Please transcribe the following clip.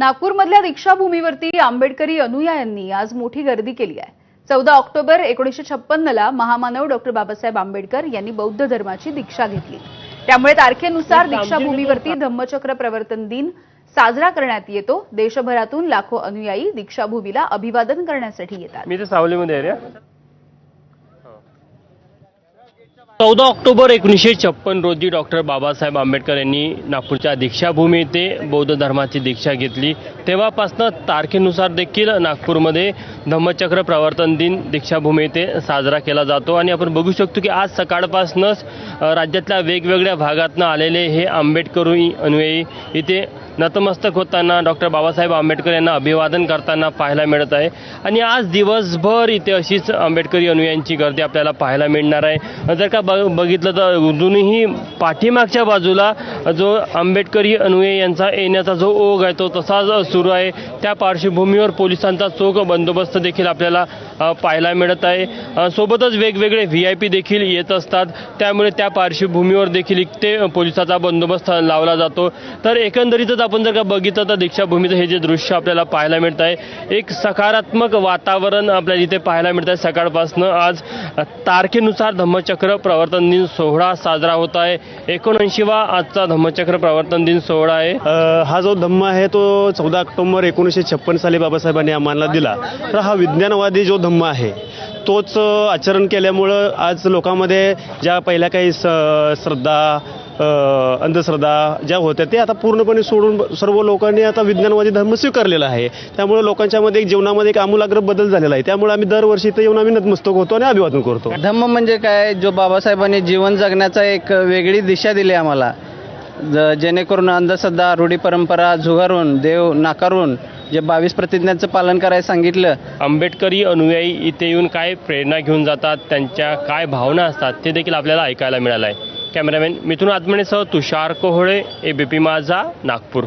नागपूरमधल्या दीक्षाभूमीवरती आंबेडकरी अनुयायांनी आज मोठी गर्दी केली आहे. चौदा ऑक्टोबर एकोणीसशे छप्पन्नला महामानव डॉक्टर बाबासाहेब आंबेडकर यांनी बौद्ध धर्माची दीक्षा घेतली. त्यामुळे तारखेनुसार दीक्षाभूमीवरती धम्मचक्र प्रवर्तन दिन साजरा करण्यात येतो. देशभरातून लाखो अनुयायी दीक्षाभूमीला अभिवादन करण्यासाठी येतात. मी तर सावलीमध्ये चौदा ऑक्टोबर एकोणीसशे छप्पन रोजी डॉक्टर बाबासाहेब आंबेडकर यांनी नागपूरच्या दीक्षाभूमी येथे बौद्ध धर्माची दीक्षा घेतली. तेव्हापासनं तारखेनुसार देखील नागपूरमध्ये धम्मचक्र प्रवर्तन दिन दीक्षाभूमी येथे साजरा केला जातो. आणि आपण बघू शकतो की आज सकाळपासूनच राज्यातल्या वेगवेगळ्या भागातनं आलेले हे आंबेडकरी अनुयायी इथे नतमस्तक होताना डॉक्टर बाबासाहेब आंबेडकर यांना अभिवादन करताना पाहायला मिळत आहे. आणि आज दिवसभर इथे अशीच आंबेडकरी अनुयायांची गर्दी आपल्याला पाहायला मिळणार आहे. जर का बघ बघितलं तर अजूनही पाठीमागच्या बाजूला जो आंबेडकरी अनुये यांचा येण्याचा जो ओघ आहे तो तसाच सुरू आहे. त्या पार्श्वभूमीवर पोलिसांचा चोख बंदोबस्त देखील आपल्याला पाहायला मिळत आहे. सोबतच वेगवेगळे व्ही आय पी देखील येत असतात. त्यामुळे त्या पार्श्वभूमीवर देखील इथे पोलिसाचा बंदोबस्त लावला जातो. तर एकंदरीतच आपण जर का बघितलं तर दीक्षाभूमीचं हे जे दृश्य आपल्याला पाहायला मिळत आहे एक सकारात्मक वातावरण आपल्याला इथे पाहायला मिळत आहे. सकाळपासून आज तारखेनुसार धम्मचक्र प्रवर्तन दिन सोहळा साजरा होत आहे. एकोणऐंशीवा आजचा धम्मचक्र प्रवर्तन दिन सोहळा आहे. अ, हा जो धम्म आहे तो चौदा ऑक्टोबर एकोणीसशे छप्पन साली बाबासाहेबांनी आम्हाला दिला. तर हा विज्ञानवादी जो धम्म आहे तोच अ, आचरण केल्यामुळं आज लोकांमध्ये ज्या पहिल्या काही स श्रद्धा अ, अंधश्रद्धा ज्या होत्या ते आता पूर्णपणे सोडून सर्व लोकांनी आता विज्ञानवादी धर्म स्वीकारलेला आहे. त्यामुळे लोकांच्यामध्ये एक जीवनामध्ये एक आमूलाग्र बदल झालेला आहे. त्यामुळे आम्ही दरवर्षी इथं येऊन आम्ही नतमस्तक होतो आणि अभिवादन करतो. धम्म म्हणजे काय? जो बाबासाहेबांनी जीवन जगण्याचा एक वेगळी दिशा दिली आम्हाला. ज- जेणेकरून अंधश्रद्धा रूढी परंपरा झुगारून देव नाकारून जे बावीस प्रतिज्ञांचं पालन करायला सांगितलं. आंबेडकरी अनुयायी इथे येऊन काय प्रेरणा घेऊन जातात त्यांच्या काय भावना असतात ते देखील आपल्याला ऐकायला मिळालं आहे cameraman Mithun आत्मनेसह Tushar Kohale A B P माझा नागपूर.